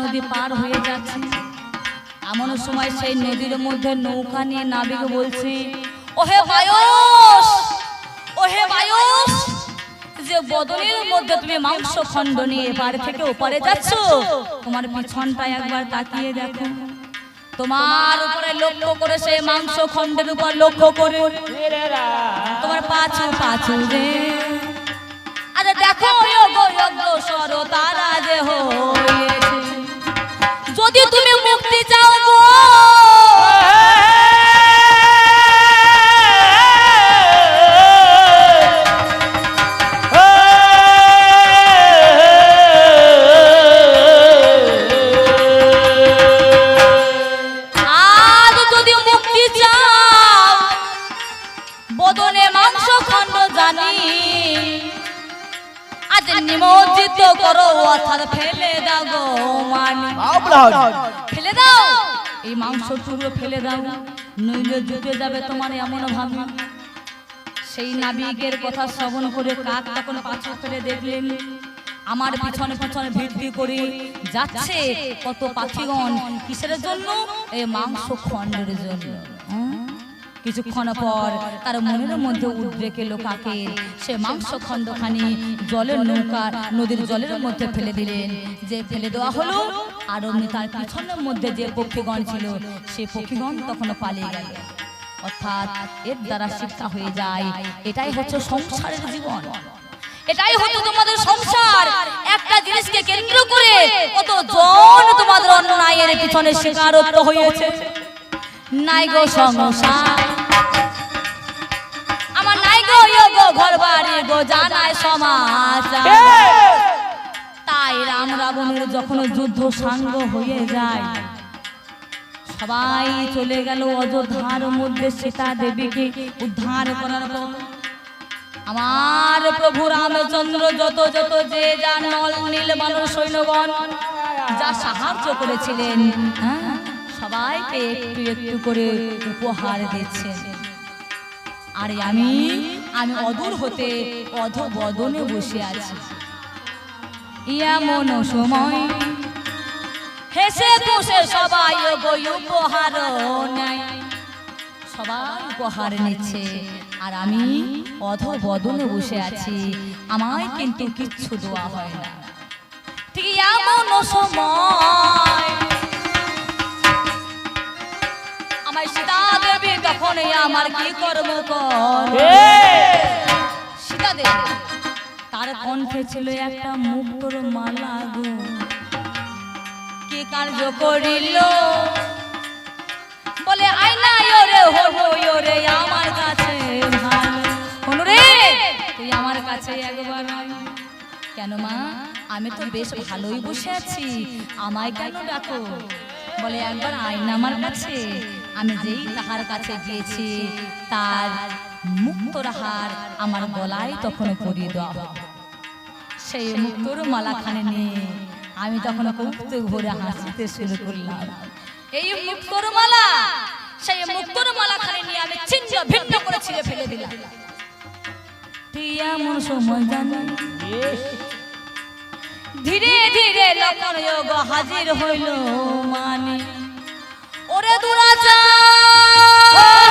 নদী পার হয়ে যাচ্ছে। এমন সময় সেই নদীর মধ্যে নৌকা নিয়ে নাবিক বলছে, ওহে বায়স ওহে বায়স, যে বদলের মধ্যে তুমি মাংস খণ্ড নিয়ে এপার থেকে ওপারে যাচ্ছ, তোমার পিছনটা একবার তাকিয়ে দেখো। তোমার উপরে লক্ষ্য করে সেই মাংস খণ্ডের উপর লক্ষ্য করে। তোমার পাছু পাছু রে আরে দেখো সর তারা যে হয়েছে। যদি তুমি মুক্তি চাও গো। বদনে মাংস খণ্ড জানি। নিমজ্জিত করো অর্থাৎ ফেলে দাও গো মানি। ফেলে দাও। এই মাংস টুকরো ফেলে দাও। নইলে জুটে যাবে তোমার এমন ভাবে। সেই নাবিকের কথা শ্রবণ করে কাক তখন পাছু ফেলে দেখলেন। আমার পিছনে পিছনে ভিড় করে যাচ্ছে কত পাখিগণ। কিসের জন্য? এই মাংস খণ্ডের জন্য। হ্যাঁ? কিছুক্ষণ পর তার মনের মধ্যে উদ্রেকে লোকাকে সে মাংস খণ্ডখানি জলের নৌকা নদীর জলের মধ্যে ফেলে দিলেন। যে ফেলে দেওয়া হলো আর অমনি তার পিছনের মধ্যে যে পক্ষীগণ ছিল সে পক্ষীগণ তখন পালিয়ে গেল। অর্থাৎ এর দ্বারা শিক্ষা হয়ে যায় এটাই হচ্ছে সংসারের জীবন। এটাই হতো তোমাদের সংসার। একটা জিনিসকে কেন্দ্র করে কত জন তোমাদের অন্যায়ের পিছনে শিকারত্ব হয়েছে? নাই গো সংসার। আমার নাই গো গো ঘর বাড়ি গো জানায় সমাজ। তাই রাম রাবণের যখন যুদ্ধ সাঙ্গ হয়ে যায় সবাই চলে গেল অযোধ্যার মধ্যে সীতা দেবীকে উদ্ধার করার পর। আমার প্রভু রামচন্দ্র যত যত যে যা নল নীল মানুষ সৈন্যগণ যা সাহায্য করেছিলেন হ্যাঁ, সবাইকে একটু একটু করে উপহার দিচ্ছেন। আরে আমি আমি অদূর হতে অধ বদনে বসে আছি। এমন সময়। হেসে খুশে সবাই উপহার নেয়। সবাই উপহার নিচ্ছে। আর আমি অধ বদনে বসে আছি। আমায় কিন্তু কিচ্ছু দেওয়া হয় না। ঠিক এমন সময়। সীতা দেবী তখন আমার কি কর্ম কর? সীতা দেবী তার কণ্ঠে ছিল একটা মুক্তর মালা গো। কি কার্য করিল? বলে আইনা ওরে হো হো ওরে আমার কাছে ভালো হনু রে তুই আমার কাছে একবার। কেন মা আমি তো বেশ ভালোই বসে আছি আমায় কেন ডাকো? বলে একবার আইনা আমার কাছে। আমি যেই তাহার কাছে গিয়েছি, তার মুক্তর হার আমার গলায় তখন পরিয়ে দেওয়া হলো। সেই মুক্তর মালাখানে নিয়ে আমি তখন কৌতুক ভরে হাসিতে শুরু করলাম। এই মুক্তর মালা, সেই মুক্তর মালাখানে নিয়ে আমি ছিন্ন ভিন্ন করে ছিঁড়ে ফেলে দিলাম। তুই এমন সময় জানি? ধীরে ধীরে লক্ষণ যোগ হাজির হইল মানে ওরে দুরাচা ওরে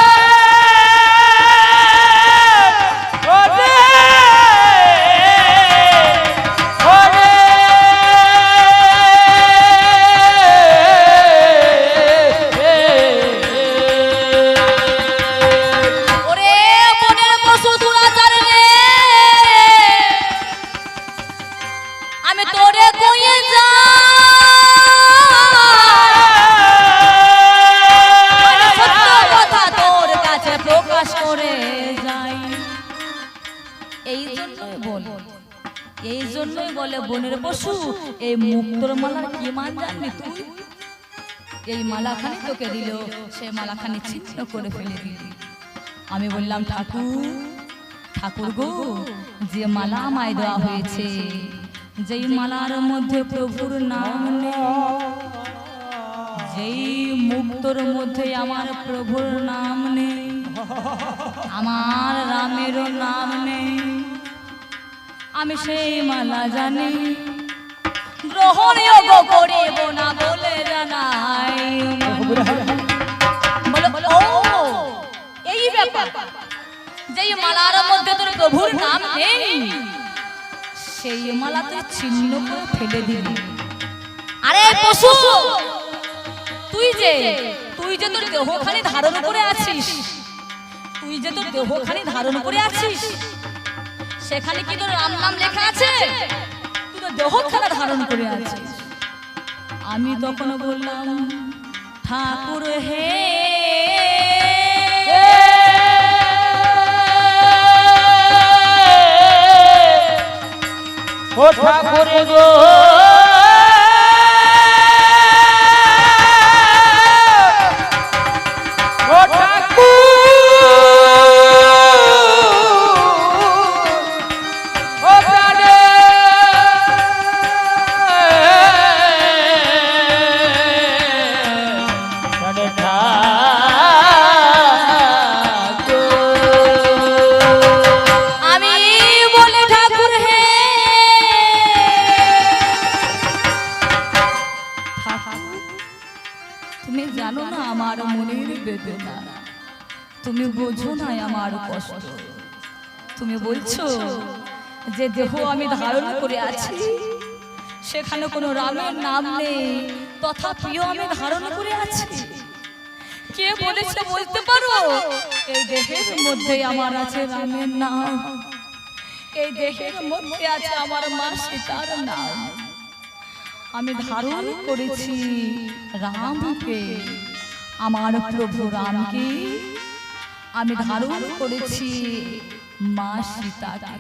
এই জন্যই বল। এই জন্যই বলে বনের পশু এই মুক্তর মালার কি মান জানবি তুই? এই মালাখানি তোকে দিল সে মালাখানি ছিন্ন করে ফেলে দিলি। আমি বললাম ঠাকুর ঠাকুর গো যে মালা আমায় দেওয়া হয়েছে যেই মালার মধ্যে প্রভুর নাম নেই যেই মুক্তর মধ্যে আমার প্রভুর নাম নেই আমার রামেরও নাম নেই। আমি সেই মালা জানি। গ্রহণীয় করিব না বলে জানাই এই ব্যাপার। যে এই মালার মধ্যে তোর প্রভুর নাম নেই, সেই মালা তুই ছিন্ন করে ফেলে দিবি। আরে পশু, তুই যে তুই যে তোর দেহখানি ধারণ করে আছিস তুই যে তোর দেহখানি ধারণ করে আছিস, সেখানে কি তোর রাম নাম লেখা আছে? তুই তো দেহখানা ধারণ করে আছিস। আমি তখন বললাম, ঠাকুর হে। ও ঠাকুর গো। তুমি বলছো যে দেহ আমি ধারণ করে আছি। সেখানে কোনো রামের নাম নেই। তথাপিও আমি ধারণ করে আছি। কে বলেছে বলতে পারো? এই দেহের মধ্যে আমার আছে রামের নাম। এই দেহের মধ্যে আছে আমার মা সীতার নাম। আমি ধারণ করেছি রামকে। আমার প্রভু রামকে। আমি ধারণ করেছি মা সীতাকে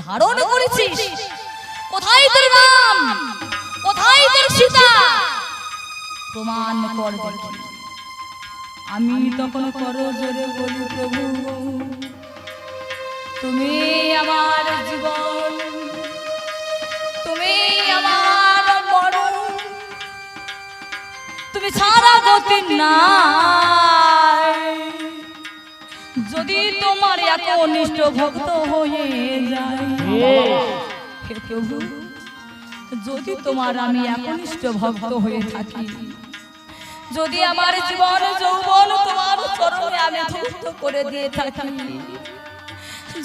ধারণ করেছিস? কোথায় তোর নাম? কোথায় তোর সীতা? প্রমাণ কর আমি তখন করো জোরে বলি, প্রভু, তুমি আমার জীবন, তুমি আমার মরণ, তুমি ছাড়া গতি নাই। যদি তোমার একনিষ্ঠ ভক্ত হয়ে যায়। হে প্রভু যদি তোমার আমি একনিষ্ঠ ভক্ত হয়ে থাকি যদি আমার জীবন যৌবন তোমার চরণে আমি ধূর্ত করে দিয়ে থাকি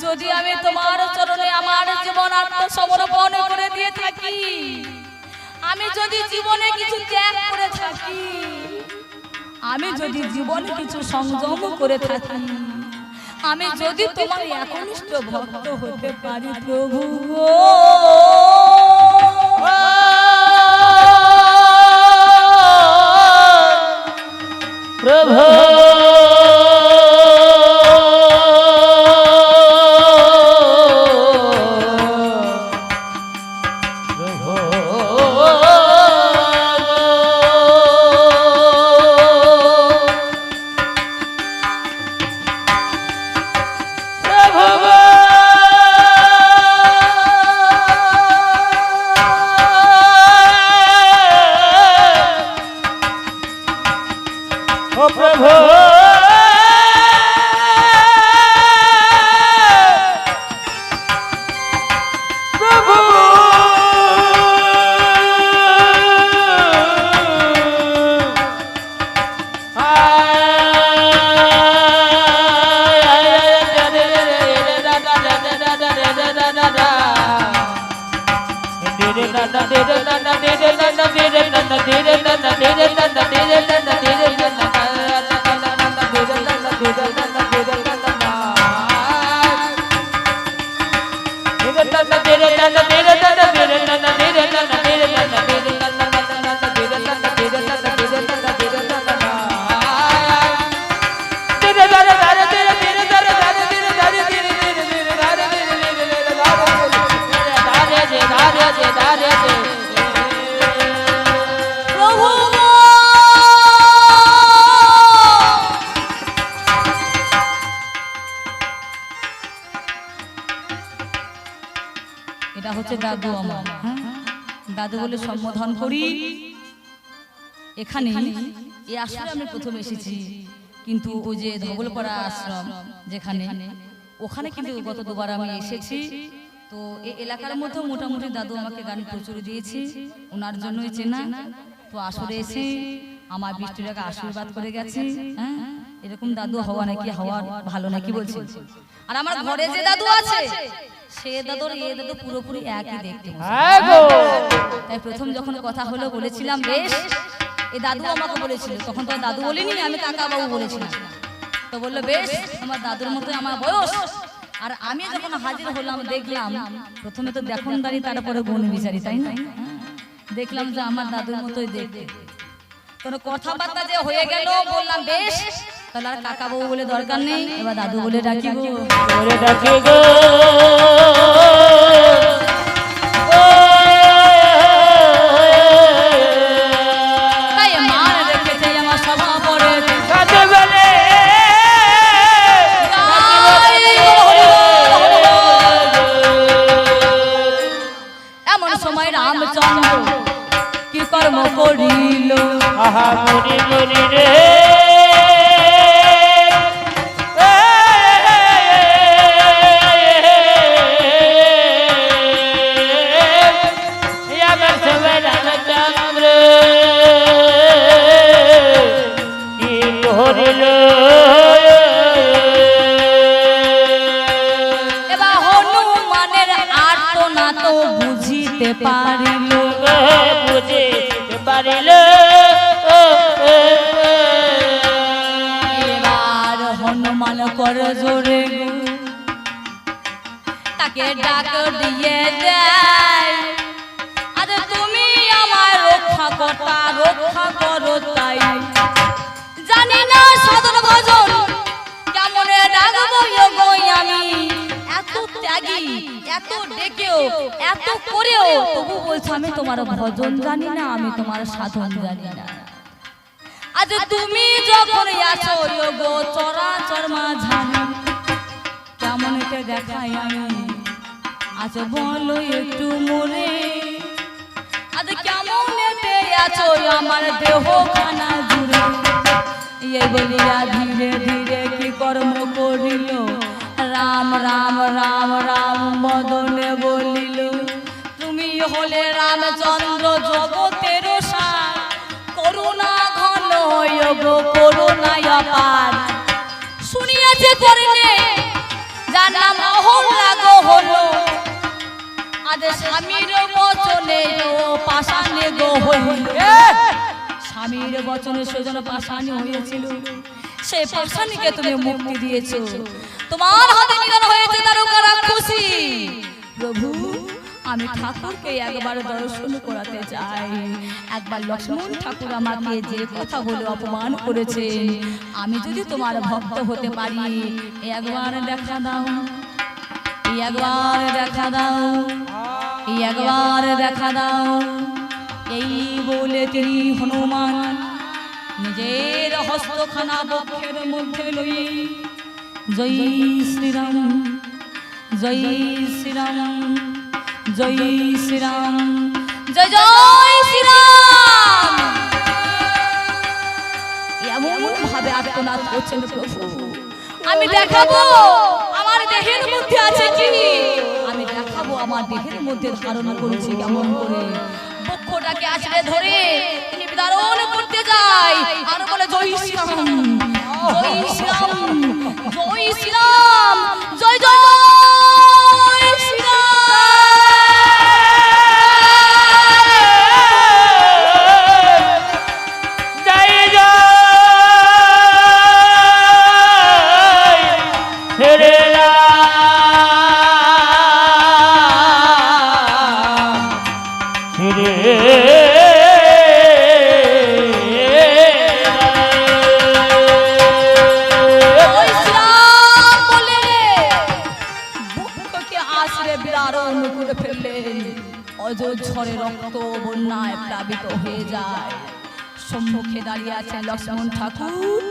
যদি আমি তোমার চরণে আমার জীবন আত্মসমর্পণ করে দিয়ে থাকি আমি যদি জীবনে কিছু ত্যাগ করে থাকি আমি যদি জীবনে কিছু সংযম করে থাকি আমি যদি তোমার একনিষ্ঠ ভক্ত হতে পারি প্রভু। প্রভু Yeah, yeah, yeah. হচ্ছে দাদু আমার। হ্যাঁ? দাদু বলে সম্বোধন করি। এখানে এই আশ্রমে আমি প্রথম এসেছি। কিন্তু ওই যে ধবলপাড়া আশ্রম যেখানে ওখানে কিন্তু গত দুবার আমি এসেছি। তো এই এলাকার মধ্যে মোটামুটি দাদু আমাকে গান প্রচুর দিয়েছে। ওনার জন্যই চেনা। তো আসরে এসে আমার বৃষ্টিটাকে আশীর্বাদ করে গেছে। হ্যাঁ? এরকম দাদু হওয়া নাকি হওয়া ভালো নাকি বলছে? আর আমার ঘরে যে দাদু আছে সে দাদুর এ দাদু পুরোপুরি একই দেখতে হ্যাঁ তাই প্রথম যখন কথা হলো বলেছিলাম বেশ এই দাদু আমাকে বলেছিল। তখন তো দাদু বলিনি আমি কাকা বাবু বলেছিলাম। তো বলল বেশ আমার দাদুর মতো আমার বয়স। আর আমি যখন হাজির হলাম দেখলাম প্রথমে তো দেখুন দাঁড়ি তারপরে গুণ বিচারি তাই না? দেখলাম যে আমার দাদুর মতোই দেখতে কোনো কথাবার্তা যে হয়ে গেল বললাম বেশ তাহলে আর কাকা বাবু বলে দরকার নেই এবার দাদু বলে ডাকি গো ডাকে গো রামচন্দ্র কি কর্ম করিল? আহা মরি মরি রে। বুঝিতে পারিল বুঝিতে পারিল। এবার হনুমান কর জোরে তাকে ডাক দিয়ে দেয় আরে তুমি আমার রক্ষা কর্তা রক্ষা করো তাই। জানি না সাধন ভজন কেমন ডাকবো গো আমি। এত ত্যাগী এত ডেকেও এত করেও। তবু বলছে আমি তোমার ভজন জানি না আমি তোমার সাধন জানি না। আজ তুমি যখন আছো গো চরাচর মাঝানি কেমন দেখাই আমি? আজ বলো একটু মরে আজ কেমন আছো আমার দেহ খানা জুড়ে? এই বলিয়া ধীরে ধীরে কি কর্ম করিল? রাম রাম রাম রাম মদনে বলিল, তুমি হলে রামচন্দ্র জগতের সার। করুণা ঘন গো করুণা অপার। শুনিয়াছে করিলে যার নাম অহল্লা হলো আজ স্বামীর বচনে পাশানে গো হইল স্বামীর বচনে সেজন পাশানি হয়েছিল। সেই পাশানিকে তুমি মুক্তি দিয়েছ। তোমার হাতে নিধন হয়েছে তারকারা খুশি প্রভু আমি ঠাকুরকে একবার দর্শন করাতে চাই। একবার লক্ষ্মণ ঠাকুর আমাকে যে কথা বলে অপমান করেছে আমি যদি তোমার ভক্ত হতে পারি একবার দেখা দাও। একবার দেখা দাও। একবার দেখা দাও। এই বলে তিনি হনুমান নিজের হস্তখানা বক্ষের মধ্যে লই জয় শ্রীরাম জয় শ্রীরাম জয় শ্রীরাম, জয় জয় শ্রীরাম। এমন ভাবে আত্মনাদ করছেন প্রভু। আমি দেখাবো আমার দেহের মধ্যে আছে কি? আমি দেখাবো আমার দেহের মধ্যে ধারণ করেছি কেমন করে। বক্ষটাকে আছড়ে ধরে তিনি বিদারণ করতে যায়। আর বলে, জয় শ্রীরাম জয় শ্রীরাম জয় শ্রীরাম জয় জয় বন্যায় প্লাবিত হয়ে যায়। সম্মুখে দাঁড়িয়ে আছে লক্ষ্মণ ঠাকুর।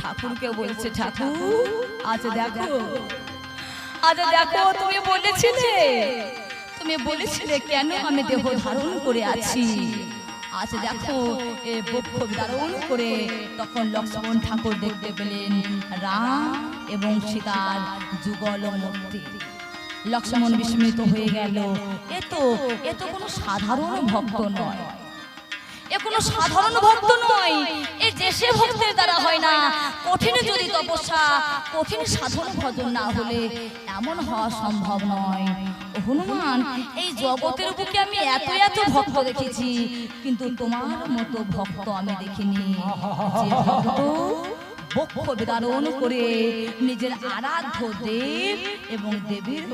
ঠাকুরকে বলছে ঠাকুর আজ দেখো। আজ দেখো তুমি বলেছিলে। তুমি বলেছিলে কেন আমি দেহ ধারণ করে আছি? আজ দেখো এ বক্ষ ধারণ করে তখন লক্ষ্মণ ঠাকুর দেখতে পেলেন রাম এবং সীতার যুগল মূর্তি। লক্ষ্মণ বিস্মিত হয়ে গেল। এ তো এ তো কোনো সাধারণ ভক্ত নয়। এ কোনো সাধারণ ভক্ত নয়। এ সে ভক্তের দ্বারা হয় না। কঠিন যদি তপস্যা, কঠিন সাধন ভজন না হলে এমন হওয়া সম্ভব নয়। হনুমান, এই জগতের বুকে আমি এত এত ভক্ত দেখেছি, কিন্তু তোমার মতো ভক্ত আমি দেখিনি। ভক্ত করে নিজের আরাধ্য দেব এবং দেবীর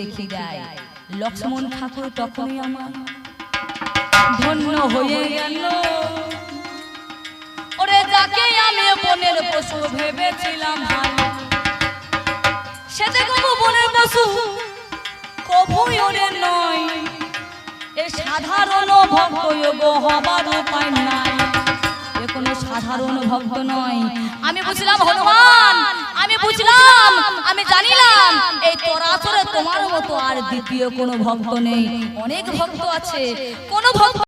দেখিয়ে দেয়। লক্ষ্মণ ঠাকুর তখনই আমার ধন্য হয়ে গেল ওরে যাকে আমি বনের পশু ভেবেছিলাম সেটা কবু বনের পশু, কবুই ওরে নয়। এ সাধারণ ভক্ত হবার উপায় নাই। এ কোনো সাধারণ ভক্ত নয়। আমি বুঝলাম হনুমান। আমি বুঝলাম আমি জানিলাম এই তোরাচরে তোমার মতো আর দ্বিতীয় কোনো ভক্ত নেই। অনেক ভক্ত আছে। কোনো ভক্ত